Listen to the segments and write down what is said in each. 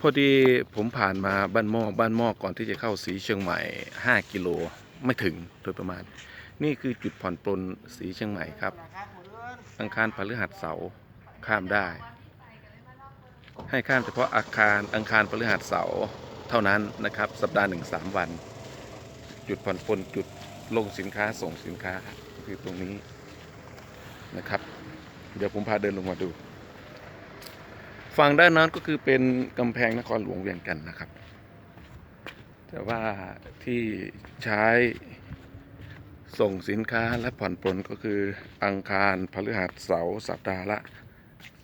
พอดีผมผ่านมาบ้านหม้อบ้านหม้อก่อนที่จะเข้าสีเชียงใหม่ 5 กิโลไม่ถึงโดยประมาณ นี่คือจุดผ่อนปลนสีเชียงใหม่ครับ อังคารพฤหัสเสาร์ข้ามได้ ให้ข้ามเฉพาะอาคารอังคารพฤหัสเสาร์เท่านั้นนะครับ สัปดาห์หนึ่งสามวัน จุดผ่อนปลนจุดลงสินค้าส่งสินค้าคือตรงนี้นะครับ เดี๋ยวผมพาเดินลงมาดู ฝั่งด้านนั้นก็คือเป็นกำแพงนครหลวงเวียงจันทน์นะครับ แต่ว่าที่ใช้ส่งสินค้าและผ่อนปลนก็คืออังคารพฤหัสเสาร์สัปดาห์ละ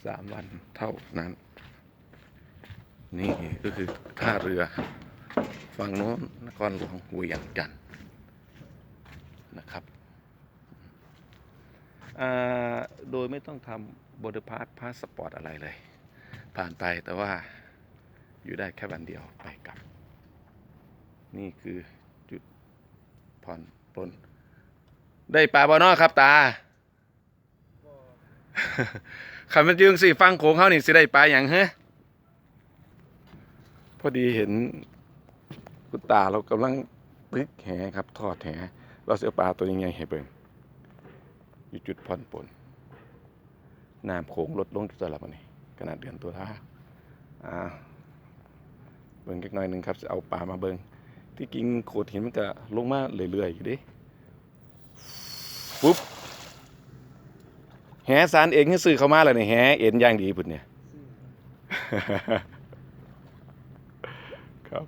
สามวันเท่านั้น นี่ก็คือท่าเรือฝั่งโน้นนครหลวงเวียงจันทน์นะครับอ่าโดยไม่ต้องทำบอดพาสพาสปอร์ตอะไรเลย ผ่านไปแต่ว่าอยู่ได้แค่วันเดียวไปกลับ นี่คือจุดผ่อนปลนได้ปลาบอนอครับตาขันมันยืงสิฟังโขงเขานี่สิได้ปลาอย่างเฮ้พอดีเห็นคุณตาเรากำลังตึกแหครับ ทอดแหเราเสียปลาตัวยังไงให้เบิ่งอยู่จุดผ่อนปลนน้ำโขงลดลงจุดตลับมันนี่ ขนาดเดือนตัวท่าอ่าเบิ่งเล็กน้อยหนึ่งครับจะเอาปลามาเบิ่งที่กินโขดหินมันก็ลงมาเรื่อยๆอยู่ดิปุ๊บแหสารเองให้ซื้อเข้ามาแล้วเนี่ยแหเอ็นย่างดีพุ่นเนี่ยครับ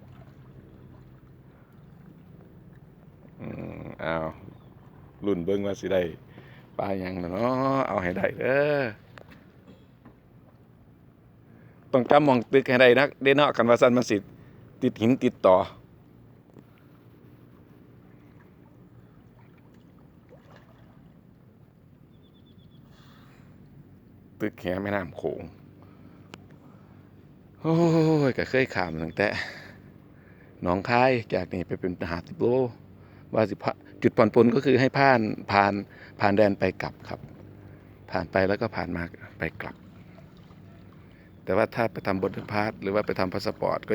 อืมเอารุ่นเบิ่งว่าสิได้ปลายังเนาะเอาให้ได้เด้อ ต้องจำมองตึกให้ได้นักเด้เนาะกันว่าซั่นมันสิติดหินติดต่อตึกแหแม่น้ำโขงโอ้ยก็เคยขามตั้งแต่หนองคายจากนี่ไปเป็นหาดสิบโลว่าสิพะจุดผ่อนปลนก็คือให้ผ่านผ่านผ่านแดนไปกลับครับ ผ่านไปแล้วก็ผ่านมาไปกลับ แต่ว่าถ้าไปทำบริพาสหรือว่าไปทำพาสปอร์ตก็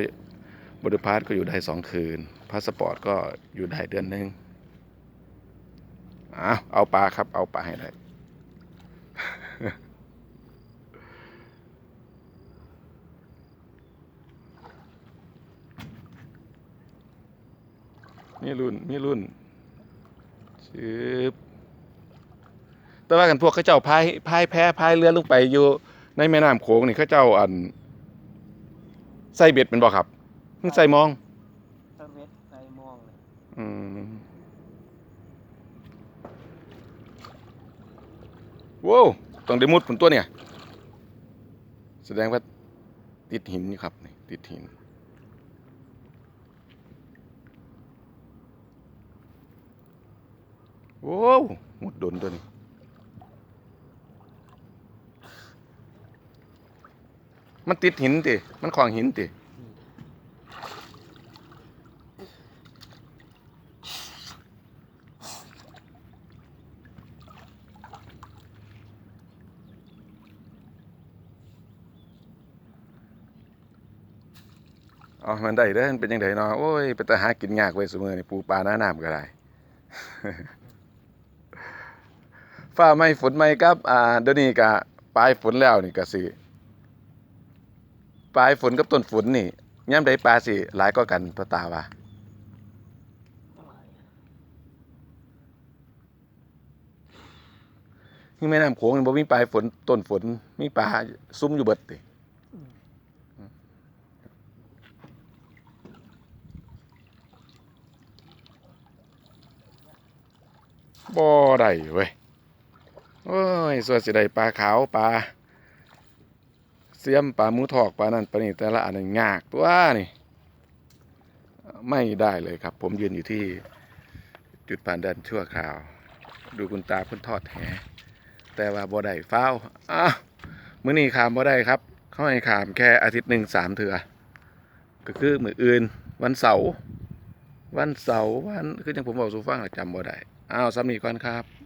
บริพาสก็อยู่ได้สองคืนพาสปอร์ตก็อยู่ได้เดือนหนึ่งเอาเอาปลาครับ เอาปลาให้ได้มีรุ่นมีรุ่นชืบแต่ว่ากันพวกเขาเจ้าพายพายแพ้พายเรือลงไปอยู่ ในแม่น้ำโขงนี่เขาเจ้าอันใส่เบ็ดเป็นบ่ครับเพิ่งใส่มองถ้าเม็ดในมองเลยอืมว้าวต้องได้มุดผลตัวเนี่ย แสดงว่าติดหินนี่ครับนี่ติดหิน โว้วหมดโดนตัวนี้ มันติดหินติ มันขวางหินติอ๋อมันได้เด้อมันเป็นยังไงเนาะโอ้ยเป็นตาหากินยากไว้เสมอนี่ปูปลาหน้าน้ำก็ได้ฟ้าไม่ฝนไม่ครับ อ่าเดี๋ยวนี้ก็ปลายฝนแล้วนี่ก็สิ ลายฝนกับต้นฝนนี่ย่ำใดปลาสิหลายก็กันตัวตาว่านี่แม่น้ำโขงนี่บ่มีปลายฝนต้นฝนมีปลาซุ่มอยู่เบิดติบ่ได้เว้ยโอ้ยส่วนสิได้ปลาขาวปลา เสียมปลาหมูทอกปลานั่นปลานี่แต่ละอันนั้นยากตัวนี่ไม่ได้เลยครับ ผมยืนอยู่ที่จุดผ่านแดนชั่วคราว ดูคุณตาเพิ่นทอดแหแต่ว่าบ่ได้ฟ้าอ้าวมื้อนี้ขามบ่ได้ครับเขาให้ขามแค่อาทิตย์หนึ่งสามเถื่อก็คือมื้ออื่น วันเสาร์วันเสาร์วันคือจังผมบอกสู่ฟังจำบ่ได้อ้าวสำนีก่อนครับ